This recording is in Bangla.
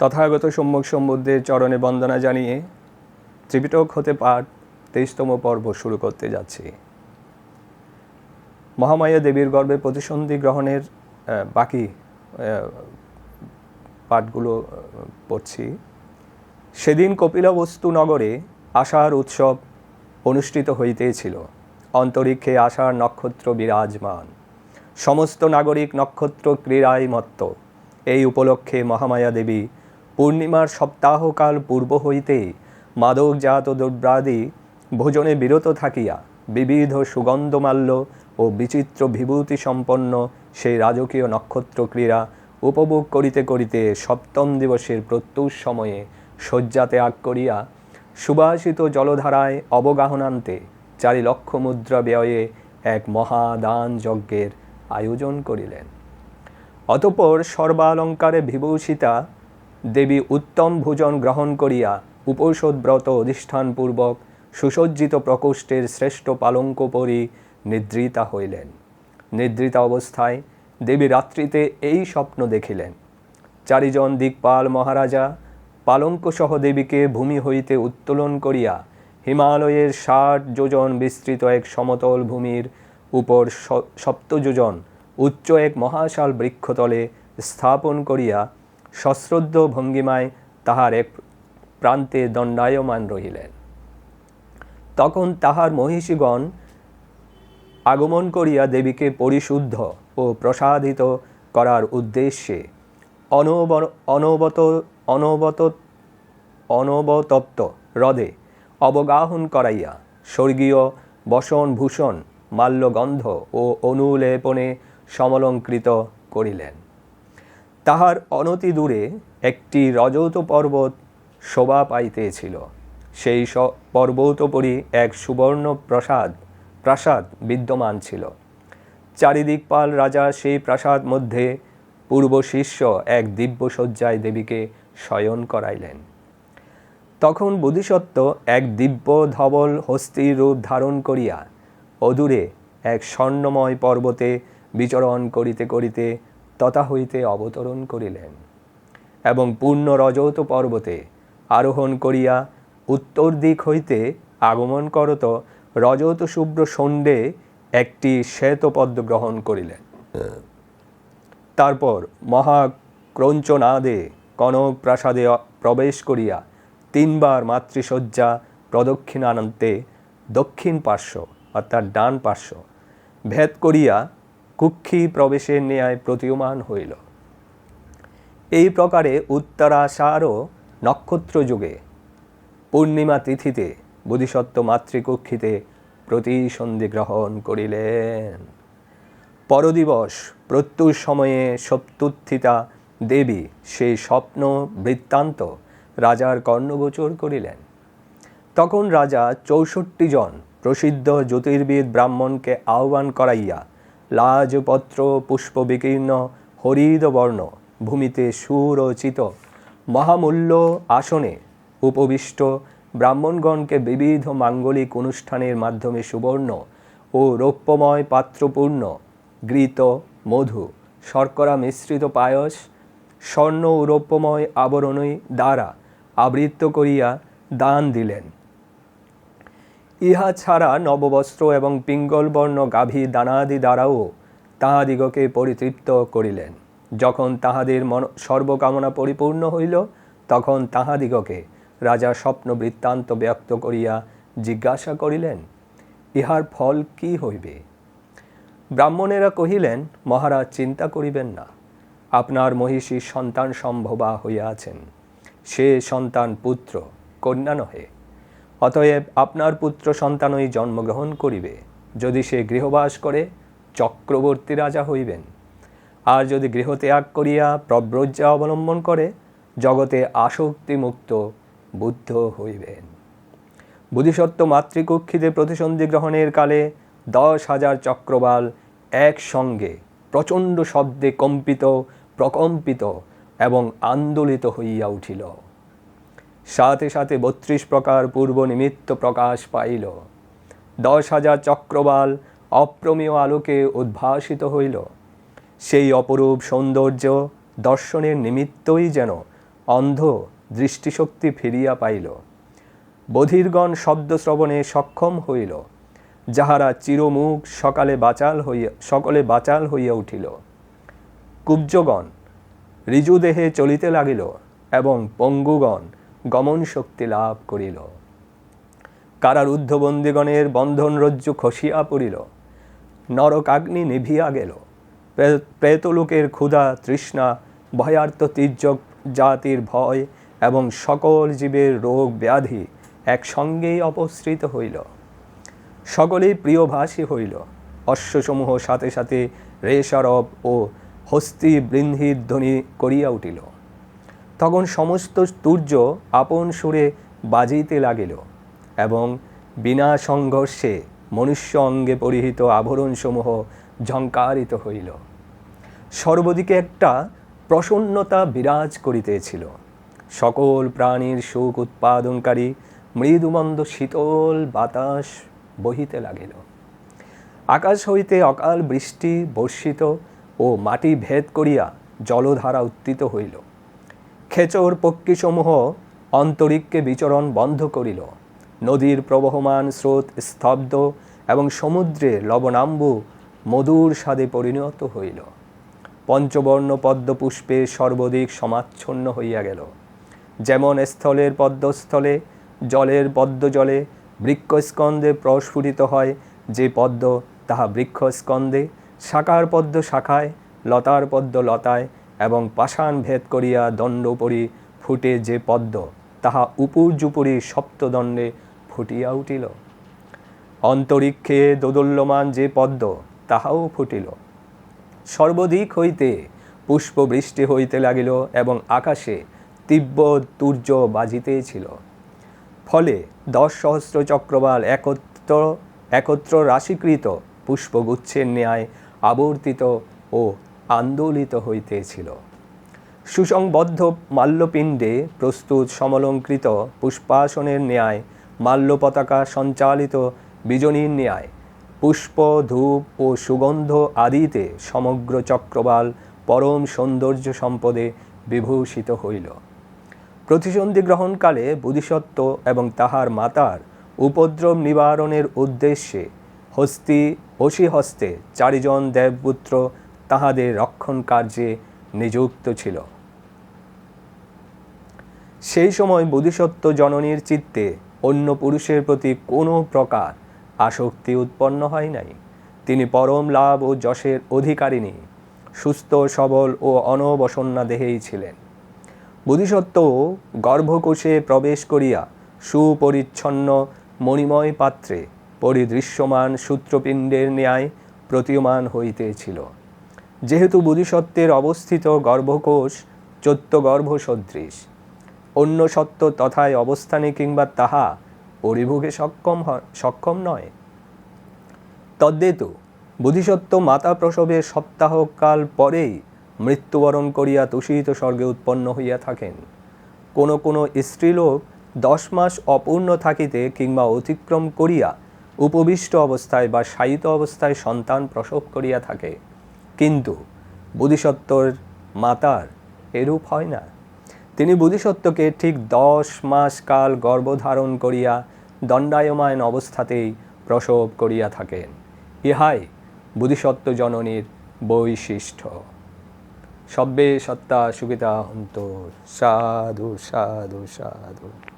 তথাগত সম্মুখ সম্বুদ্ধের চরণে বন্দনা জানিয়ে ত্রিপিটক হতে পাঠ তেইশতম পর্ব শুরু করতে যাচ্ছি। মহামায়া দেবীর গর্ভে প্রতিসন্ধি গ্রহণের বাকি পাঠগুলো পড়ছি। সেদিন কপিলাবস্তু নগরে আষাঢ় উৎসব অনুষ্ঠিত হইতেছিল অন্তরিক্ষে আষাঢ় নক্ষত্র বিরাজমান। সমস্ত নাগরিক নক্ষত্র ক্রীড়ায় মত্ত। এই উপলক্ষে মহামায়া দেবী পূর্ণিমার সপ্তাহকাল পূর্ব হইতে মাদকজাত দ্রব্যাদি ভোজনে বিরত থাকিয়া বিবিধ সুগন্ধমাল্য ও বিচিত্র বিভূতি সম্পন্ন সেই রাজকীয় নক্ষত্র ক্রীড়া উপভোগ করিতে করিতে সপ্তম দিবসের প্রত্যুষ সময়ে শয্যা ত্যাগ করিয়া সুবাসিত জলধারায় অবগাহনান্তে চারি লক্ষ মুদ্রা ব্যয়ে এক মহাদান যজ্ঞের আয়োজন করিলেন। অতঃপর সর্বালঙ্কারে বিভূষিতা দেবী উত্তম ভোজন গ্রহণ করিয়া উপৌষদ ব্রত অধিষ্ঠানপূর্বক সুসজ্জিত প্রকোষ্ঠের শ্রেষ্ঠ পালঙ্ক পরি নিদ্রিতা হইলেন। নিদ্রিতা অবস্থায় দেবী রাত্রিতে এই স্বপ্ন দেখিলেন। চারিজন দিকপাল মহারাজা পালঙ্কসহ দেবীকে ভূমি হইতে উত্তোলন করিয়া হিমালয়ের ষাট যোজন বিস্তৃত এক সমতল ভূমির উপর স- সপ্ত যোজন উচ্চ এক মহাশাল বৃক্ষতলে স্থাপন করিয়া সশ্রদ্ধ ভঙ্গিমায় তাহার এক প্রান্তে দণ্ডায়মান রহিলেন। তখন তাহার মহিষীগণ আগমন করিয়া দেবীকে পরিশুদ্ধ ও প্রসাদিত করার উদ্দেশ্যে অনব অনবত অনবত, অনবতপ্ত হ্রদে অবগাহন করাইয়া স্বর্গীয় বসন ভূষণ মাল্যগন্ধ ও অনুলেপনে সমলঙ্কৃত করিলেন। তাহার অনতি দূরে একটি রজত পর্বত শোভা পাইতেছিল। সেই পর্বতোপরি এক সুবর্ণ প্রসাদ, প্রাসাদ বিদ্যমান ছিল। চারিদিকপাল রাজা সেই প্রাসাদ মধ্যে পূর্ব শিষ্য এক দিব্য দেবীকে শয়ন করাইলেন। তখন বোধিসত্ত্ব এক দিব্য ধবল হস্তির রূপ ধারণ করিয়া অদূরে এক স্বর্ণময় পর্বতে বিচরণ করিতে করিতে তথা হইতে অবতরণ করিলেন এবং পূর্ণ রজত পর্বতে আরোহণ করিয়া উত্তর দিক হইতে আগমন করত রজত শুভ্র সন্ডে একটি শ্বেতপদ্ম গ্রহণ করিলেন। তারপর মহাক্রঞ্চনাদে কনক প্রাসাদে প্রবেশ করিয়া তিনবার মাতৃশয্যা প্রদক্ষিণানন্তে দক্ষিণ পার্শ্ব অর্থাৎ ডান পার্শ্ব ভেদ করিয়া কুক্ষি প্রবেশের ন্যায় প্রতীয়মান হইল। এই প্রকারে উত্তরাষাঢ় নক্ষত্র যুগে পূর্ণিমা তিথিতে বোধিসত্ত্ব মাতৃকক্ষিতে প্রতিসন্ধি গ্রহণ করিলেন। পরদিবস প্রত্যুষ সময়ে সপ্তুত্থিতা দেবী সেই স্বপ্ন বৃত্তান্ত রাজার কর্ণগোচর করিলেন। তখন রাজা চৌষট্টি জন প্রসিদ্ধ জ্যোতির্বিদ ব্রাহ্মণকে আহ্বান করাইয়া লাজপত্র পুষ্প বিকীর্ণ হরিদ বর্ণ ভূমিতে সুরচিত মহামূল্য আসনে উপবিষ্ট ব্রাহ্মণগণকে বিবিধ মাঙ্গলিক অনুষ্ঠানের মাধ্যমে সুবর্ণ ও রৌপ্যময় পাত্রপূর্ণ গৃত মধু, শর্করা মিশ্রিত পায়স, স্বর্ণ ও রৌপ্যময় আবরণী দ্বারা আবৃত্ত করিয়া দান দিলেন। ইহা ছাড়া নববস্ত্র এবং পিঙ্গলবর্ণ গাভী দানাদি দ্বারাও তাহাদিগকে পরিতৃপ্ত করিলেন। যখন তাহাদের মন সর্বকামনা পরিপূর্ণ হইল, তখন তাহাদিগকে রাজা স্বপ্ন বৃত্তান্ত ব্যক্ত করিয়া জিজ্ঞাসা করিলেন, ইহার ফল কি হইবে? ব্রাহ্মণেরা কহিলেন, মহারাজ চিন্তা করিবেন না। আপনার মহিষী সন্তান সম্ভবা হইয়াছেন সে সন্তান পুত্র কন্যা নহে অতএব আপনার পুত্র সন্তানই জন্মগ্রহণ করিবে। যদি সে গৃহবাস করে, চক্রবর্তী রাজা হইবেন। আর যদি গৃহত্যাগ করিয়া প্রব্রজ্জা অবলম্বন করে, জগতে আসক্তিমুক্ত বুদ্ধ হইবেন। বুধিসত্ত্ব মাতৃকক্ষিতে প্রতিসন্ধি গ্রহণের কালে দশ হাজার চক্রবাল একসঙ্গে প্রচণ্ড শব্দে কম্পিত, প্রকম্পিত এবং আন্দোলিত হইয়া উঠিল। সাথে সাথে বত্রিশ প্রকার পূর্ব নিমিত্ত প্রকাশ পাইল। দশ হাজার চক্রবাল অপ্রমেয় আলোকে উদ্ভাসিত হইল। সেই অপরূপ সৌন্দর্য দর্শনের নিমিত্তই যেন অন্ধ দৃষ্টিশক্তি ফিরিয়া পাইল। বধিরগণ শব্দ শ্রবণে সক্ষম হইল। যাহারা চিরমুখ সকালে বাচাল হইয়া, সকলে বাচাল হইয়া উঠিল। কুব্জগণ, ঋজুদেহে চলিতে লাগিল এবং পঙ্গুগণ গমন শক্তি লাভ করিল। কারারুদ্ধ বন্দীগণের বন্ধন রজ্জু খসিয়া পড়িল। নরকাগ্নি নিভিয়া গেল। প্রেতলোকের ক্ষুধা, তৃষ্ণা, ভয়ার্ত তীর্যক জাতির ভয় এবং সকল জীবের রোগ ব্যাধি একসঙ্গেই অপসৃত হইল। সকলেই প্রিয়ভাষী হইল। অশ্বসমূহ সাথে সাথে রেশারব ও হস্তি বৃন্ধির ধ্বনি করিয়া উঠিল। তখন সমস্ত তুর্য আপন সুরে বাজিতে লাগিল এবং বিনা সংঘর্ষে মনুষ্য অঙ্গে পরিহিত আভরণসমূহ ঝঙ্কারিত হইল। সর্বদিকে একটা প্রসন্নতা বিরাজ করিতেছিল। সকল প্রাণীর সুখ উৎপাদনকারী মৃদুমন্দ শীতল বাতাস বহিতে লাগিল। আকাশ হইতে অকাল বৃষ্টি বর্ষিত ও মাটি ভেদ করিয়া জলধারা উত্থিত হইল। খেচর পক্ষীসমূহ অন্তরিক্ষে বিচরণ বন্ধ করিল। নদীর প্রবহমান স্রোত স্তব্ধ এবং সমুদ্রে লবণাম্বু মধুর স্বাদে পরিণত হইল। পঞ্চবর্ণ পদ্মপুষ্পে সর্বদিক সমাচ্ছন্ন হইয়া গেল। যেমন স্থলের পদ্মস্থলে, জলের পদ্ম জলে বৃক্ষস্কন্দে প্রস্ফুটিত হয়, যে পদ্ম তাহা বৃক্ষস্কন্দে শাখার পদ্ম শাখায়, লতার পদ্ম লতায় এবং পাষাণ ভেদ করিয়া দণ্ডপরি ফুটে যে পদ্ম, তাহা উপর্যুপরি সপ্তদণ্ডে ফুটিয়া উঠিল। অন্তরিক্ষে দোদল্যমান যে পদ্ম, তাহাও ফুটিল। সর্বদিক হইতে পুষ্পবৃষ্টি হইতে লাগিল এবং আকাশে তীব্র তুর্য বাজিতেছিল। ফলে দশ সহস্র চক্রবাল একত্র একত্র রাশিকৃত পুষ্পগুচ্ছের ন্যায় আবর্তিত ও আন্দোলিত হইতেছিল। সুসংবদ্ধ মাল্যপিণ্ডে প্রস্তুত সমলঙ্কৃত পুষ্পাসনের ন্যায় মাল্য পতাকা সঞ্চালিত বিজনীর ন্যায় পুষ্প, ধূপ ও সুগন্ধ আদিতে সমগ্র চক্রবাল পরম সৌন্দর্য সম্পদে বিভূষিত হইল। প্রতিসন্ধি গ্রহণকালে বুধিসত্ত্ব এবং তাহার মাতার উপদ্রব নিবারণের উদ্দেশ্যে হস্তি অসি হস্তে চারিজন দেবপুত্র তাহাদের রক্ষণ কার্যে নিযুক্ত ছিল। সেই সময় বোধিসত্ত্ব জননীর চিত্তে অন্য পুরুষের প্রতি কোনো প্রকার আসক্তি উৎপন্ন হয় নাই। তিনি পরম লাভ ও যশের অধিকারিণী, সুস্থ, সবল ও অনবসন্না দেহেই ছিলেন। বোধিসত্ত্ব গর্ভকোষে প্রবেশ করিয়া সুপরিচ্ছন্ন মণিময় পাত্রে পরিদৃশ্যমান সূত্রপিণ্ডের ন্যায় প্রতীয়মান হইতেছিল যেহেতু বুধিসত্ত্বের অবস্থিত গর্ভকোষ চৈত্যগর্ভ সদৃশ। অন্য সত্য তথায় অবস্থানে কিংবা তাহা পরিভোগে সক্ষম সক্ষম নয়। তদ্দেতু বোধিসত্ত্ব মাতা প্রসবের সপ্তাহকাল পরেই মৃত্যুবরণ করিয়া তুষিত স্বর্গে উৎপন্ন হইয়া থাকেন। কোনো কোনো স্ত্রীলোক দশ মাস অপূর্ণ থাকিতে কিংবা অতিক্রম করিয়া উপবিষ্ট অবস্থায় বা শায়িত অবস্থায় সন্তান প্রসব করিয়া থাকে। কিন্তু বোধিসত্ত্বর মাতার এরূপ হয় না। তিনি বোধিসত্ত্বকে ঠিক দশ মাস কাল গর্ভধারণ করিয়া দণ্ডায়মান অবস্থাতেই প্রসব করিয়া থাকেন। ইহাই বোধিসত্ত্ব জননীর বৈশিষ্ট্য। সব্বে সত্তা সুবিধা হন্ত সাধু সাধু সাধু।